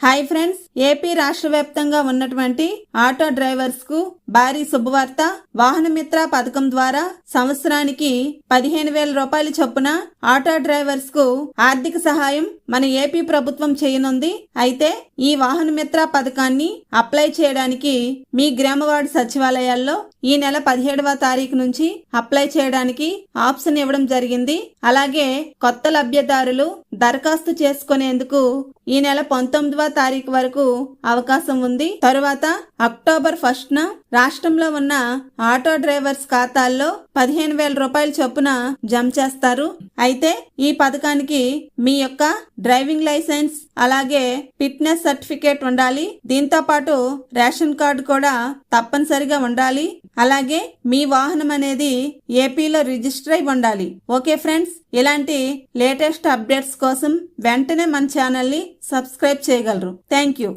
Hi friends AP రాష్ట్ర వ్యాప్తంగా ఉన్నటువంటి ఆటో డ్రైవర్స్కు భారీ శుభవార్త. వాహనమిత్ర పథకం ద్వారా సంవత్సరానికి పదిహేను వేల రూపాయల చొప్పున ఆటో డ్రైవర్స్కు ఆర్థిక సహాయం మన ఏపీ ప్రభుత్వం చేయనుంది. అయితే ఈ వాహనమిత్ర పథకాన్ని అప్లై చేయడానికి మీ గ్రామవార్డు సచివాలయాల్లో ఈ నెల పదిహేడవ తారీఖు నుంచి అప్లై చేయడానికి ఆప్షన్ ఇవ్వడం జరిగింది. అలాగే కొత్త లబ్ధిదారులు దరఖాస్తు చేసుకునేందుకు ఈ నెల పంతొమ్మిదవ తారీఖు వరకు అవకాశం ఉంది. తరువాత అక్టోబర్ ఫస్ట్ న రాష్ట్రంలో ఉన్న ఆటో డ్రైవర్స్ ఖాతాల్లో పదిహేను వేల రూపాయల చొప్పున జమ చేస్తారు. అయితే ఈ పథకానికి మీ యొక్క డ్రైవింగ్ లైసెన్స్ అలాగే ఫిట్నెస్ సర్టిఫికేట్ ఉండాలి. దీంతో పాటు రేషన్ కార్డు కూడా తప్పనిసరిగా ఉండాలి. అలాగే మీ వాహనం అనేది ఏపీలో రిజిస్టర్ అయి ఉండాలి. ఓకే ఫ్రెండ్స్ ఇలాంటి లేటెస్ట్ అప్డేట్స్ కోసం వెంటనే మన ఛానల్ని సబ్స్క్రైబ్ చేయగలరు. Thank you.